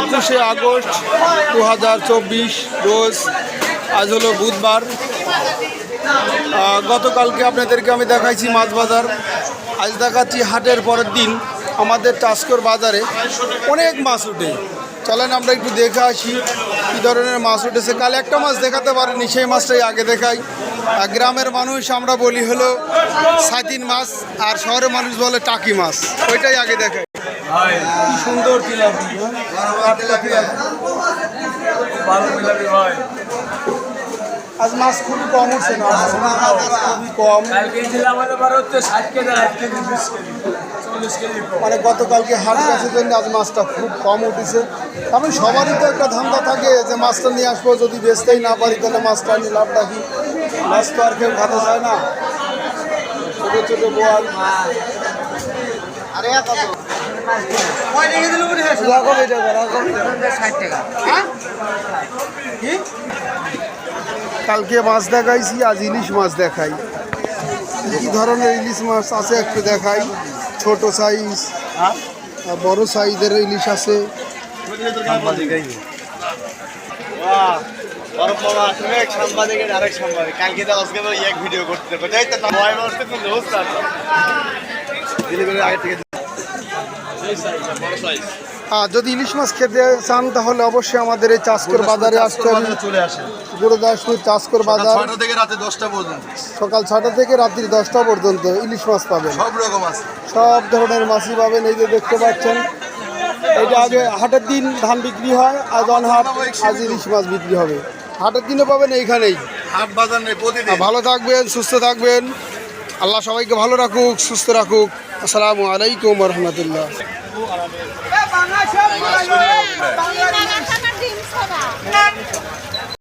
একুশে আগস্ট দু হাজার চব্বিশ, রোজ, আজ হলো বুধবার। গতকালকে আপনাদেরকে আমি দেখাইছি মাছ বাজার আজ দেখাচ্ছি হাটের পরের দিন আমাদের টাস্কর বাজারে অনেক মাছ উঠে। চলেন আমরা একটু দেখে আসি কী ধরনের মাছ উঠেছে। কাল একটা মাছ দেখাতে পারেনি, সেই মাছটাই আগে দেখাই। গ্রামের মানুষ আমরা বলি হলো সাইতিন মাছ, আর শহরের মানুষ বলে টাকি মাছ। ওইটাই আগে দেখাই। কি সুন্দর তিলাপি ভালো মিলাবি ভাই। আজ মাছ খুবই কম উঠছে না? খুবই কম। কালকে ছিলাম এবার হচ্ছে ষাট কেজি আট কেজি বিশ কেজি চল্লিশ কেজি মানে গতকালকে হাট গাছের জন্য আজ মাছটা খুব কম উঠেছে। আমি সবারই তো একটা ধান্দা থাকে যে মাছটা নিয়ে আসব যদি বেচতেই না পারি তাহলে মাছটা নিয়ে লাভ রাখি মাছ তো আর কেউ খাতে চায় না। ছোটো ছোটো বোয়াল কালকে মাছ দেখাইছি, আজ ইলিশ মাছ দেখাই। কি ধরনের ইলিশ মাছ আছে একটু দেখাই। ছোট সাইজ বড় সাইজের ইলিশ আছে। যদি ইলিশ মাছ খেতে চান তাহলে অবশ্যই আমাদের এই চাষকর বাজারে আসতে হবে চলে গুরুদাসপুর চাষকর বাজার। ছটা থেকে রাতে দশটা পর্যন্ত। সকাল ছটা থেকে রাত্রি দশটা পর্যন্ত ইলিশ মাছ পাবেন। সব রকম আছে। সব ধরনের মাছই পাবেন এই যে দেখতে পাচ্ছেন। এটা আগে হাটের দিন ধান বিক্রি হয় আজ অনহাট আজ ইলিশ মাছ বিক্রি হবে। হাটের দিনও পাবেন এইখানেই। হাট বাজার নেই প্রতিদিন। ভালো থাকবেন সুস্থ থাকবেন। আল্লাহ সবাইকে ভালো রাখুক সুস্থ রাখুক। আসসালামু আলাইকুম রহমতুল্লাহ। আরামে